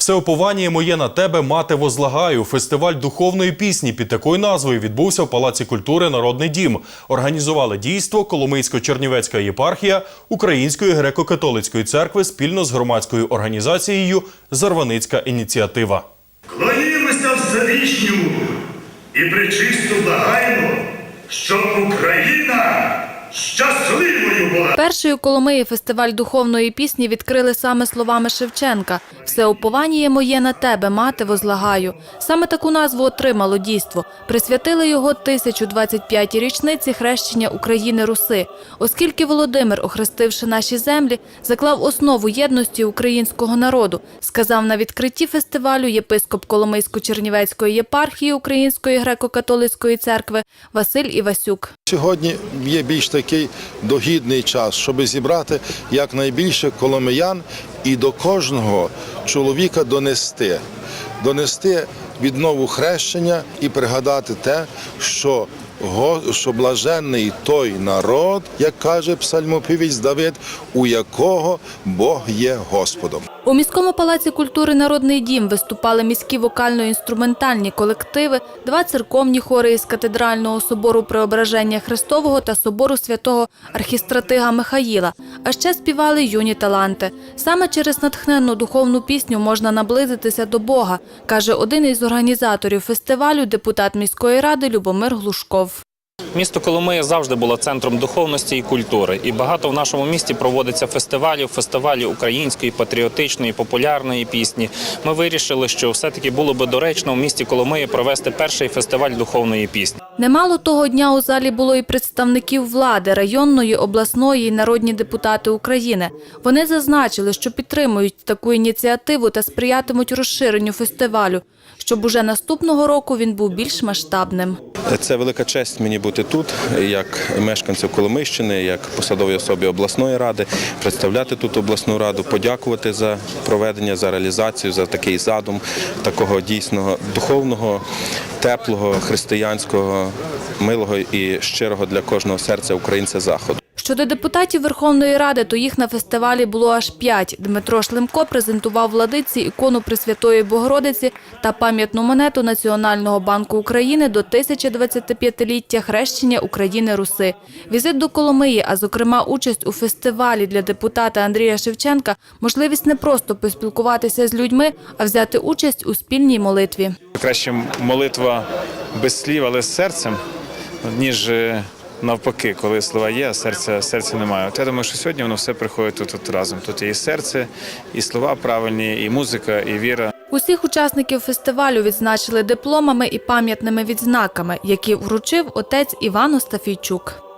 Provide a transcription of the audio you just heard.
Все уповання моє на тебе, мати возлагаю. Фестиваль духовної пісні під такою назвою відбувся в Палаці культури Народний дім. Організували дійство Коломийсько-Чернівецька єпархія Української греко-католицької церкви спільно з громадською організацією Зарваницька ініціатива. Клонімося Всевишньому і причисто благаємо, щоб Україна щасливою була. Першою Коломиї фестиваль духовної пісні відкрили саме словами Шевченка «Все уповання моє на тебе, мати, возлагаю». Саме таку назву отримало дійство. Присвятили його 1025-й річниці хрещення України Руси, оскільки Володимир, охрестивши наші землі, заклав основу єдності українського народу, сказав на відкритті фестивалю єпископ Коломийсько-Чернівецької єпархії Української греко-католицької церкви Василь Івасюк. Сьогодні є більш такий догідний час, щоб зібрати якнайбільше коломиян і до кожного чоловіка донести, донести віднову хрещення і пригадати те, що що блаженний той народ, як каже псальмопівець Давид, у якого Бог є Господом. У міському палаці культури Народний дім виступали міські вокально-інструментальні колективи, два церковні хори із катедрального собору Преображення Христового та собору святого архістратига Михаїла. А ще співали юні таланти. Саме через натхненну духовну пісню можна наблизитися до Бога, каже один із організаторів фестивалю, депутат міської ради Любомир Глушков. Місто Коломия завжди було центром духовності і культури, і багато в нашому місті проводиться фестивалів, фестивалів української, патріотичної, популярної пісні. Ми вирішили, що все-таки було би доречно в місті Коломиї провести перший фестиваль духовної пісні. Немало того дня у залі було і представників влади, районної, обласної і народні депутати України. Вони зазначили, що підтримують таку ініціативу та сприятимуть розширенню фестивалю, щоб уже наступного року він був більш масштабним. Це велика честь мені бути тут, як мешканцю Коломийщини, як посадовій особі обласної ради, представляти тут обласну раду, подякувати за проведення, за реалізацію, за такий задум такого дійсного духовного, теплого, християнського, милого і щирого для кожного серця українця заходу. Щодо депутатів Верховної Ради, то їх на фестивалі було аж п'ять. Дмитро Шлемко презентував владиці ікону Пресвятої Богородиці та пам'ятну монету Національного банку України до 1025-ліття хрещення України Руси. Візит до Коломиї, а зокрема участь у фестивалі для депутата Андрія Шевченка, можливість не просто поспілкуватися з людьми, а взяти участь у спільній молитві. краще молитва без слів, але з серцем, ніж е, навпаки, коли слова є, а серця, серця немає. От я думаю, що сьогодні воно все приходить тут, тут разом. Тут є і серце, і слова правильні, і музика, і віра. Усіх учасників фестивалю відзначили дипломами і пам'ятними відзнаками, які вручив отець Іван Остафійчук.